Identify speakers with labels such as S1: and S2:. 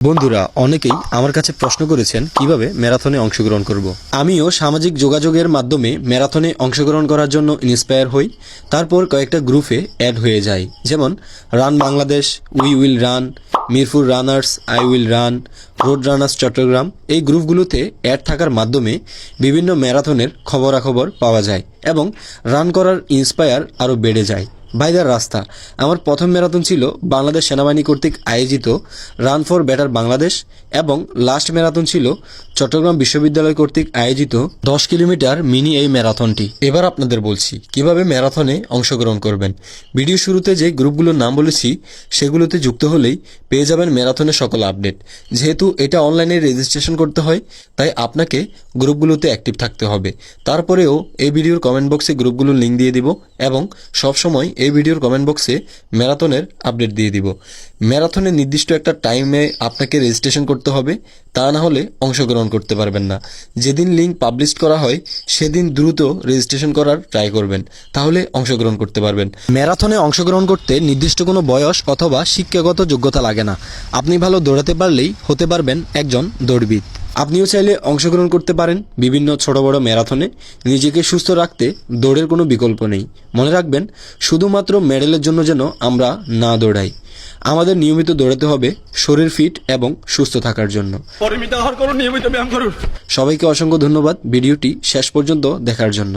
S1: বন্ধুরা, অনেকেই আমার কাছে প্রশ্ন করেছেন, কীভাবে ম্যারাথনে অংশগ্রহণ করব। আমিও সামাজিক যোগাযোগের মাধ্যমে ম্যারাথনে অংশগ্রহণ করার জন্য ইন্সপায়ার হই, তারপর কয়েকটা গ্রুপে অ্যাড হয়ে যাই যেমন run Bangladesh we will run Mirpur runners I will run road runners Chattogram এই গ্রুপগুলোতে অ্যাড থাকার মাধ্যমে বিভিন্ন ম্যারাথনের খবরাখবর পাওয়া যায় এবং রান করার ইন্সপায়ার আরও বেড়ে যায় বাইদার রাস্তা। আমার প্রথম ম্যারাথন ছিল বাংলাদেশ সেনাবাহিনী কর্তৃক আয়োজিত রান ফর বেটার বাংলাদেশ এবং লাস্ট ম্যারাথন ছিল চট্টগ্রাম বিশ্ববিদ্যালয় কর্তৃক আয়োজিত দশ কিলোমিটার মিনি এই ম্যারাথনটি। এবার আপনাদের বলছি, কীভাবে ম্যারাথনে অংশগ্রহণ করবেন? ভিডিও শুরুতে যে গ্রুপগুলোর নাম বলেছি, সেগুলোতে যুক্ত হলেই পেয়ে যাবেন ম্যারাথনের সকল আপডেট। যেহেতু এটা অনলাইনে রেজিস্ট্রেশন করতে হয়, তাই আপনাকে গ্রুপগুলোতে অ্যাক্টিভ থাকতে হবে। তারপরেও এই ভিডিওর কমেন্ট বক্সে গ্রুপগুলোর লিঙ্ক দিয়ে দিব এবং সবসময় ভিডিওর কমেন্ট বক্সে ম্যারাথনের আপডেট দিয়ে দিব। ম্যারাথনের নির্দিষ্ট একটা টাইমে আপনাকে রেজিস্ট্রেশন করতে হবে, তা না হলে অংশগ্রহণ করতে পারবেন না। যেদিন লিঙ্ক পাবলিশ করা হয়, সেদিন দ্রুত রেজিস্ট্রেশন করার ট্রাই করবেন, তাহলে অংশগ্রহণ করতে পারবেন। ম্যারাথনে অংশগ্রহণ করতে নির্দিষ্ট কোনো বয়স অথবা শিক্ষাগত যোগ্যতা লাগে না। আপনি ভালো দৌড়াতে পারলেই হতে পারবেন একজন দৌড়বিদ। আপনিও চাইলে অংশগ্রহণ করতে পারেন বিভিন্ন ছোট বড় ম্যারাথনে। নিজেকে সুস্থ রাখতে দৌড়ের কোনো বিকল্প নেই। মনে রাখবেন শুধুমাত্র মেডেলের জন্য যেন আমরা না দৌড়াই। আমাদের নিয়মিত দৌড়াতে হবে শরীর ফিট এবং সুস্থ থাকার জন্য। সবাইকে অসংখ্য ধন্যবাদ। ভিডিওটি শেষ পর্যন্ত দেখার জন্য।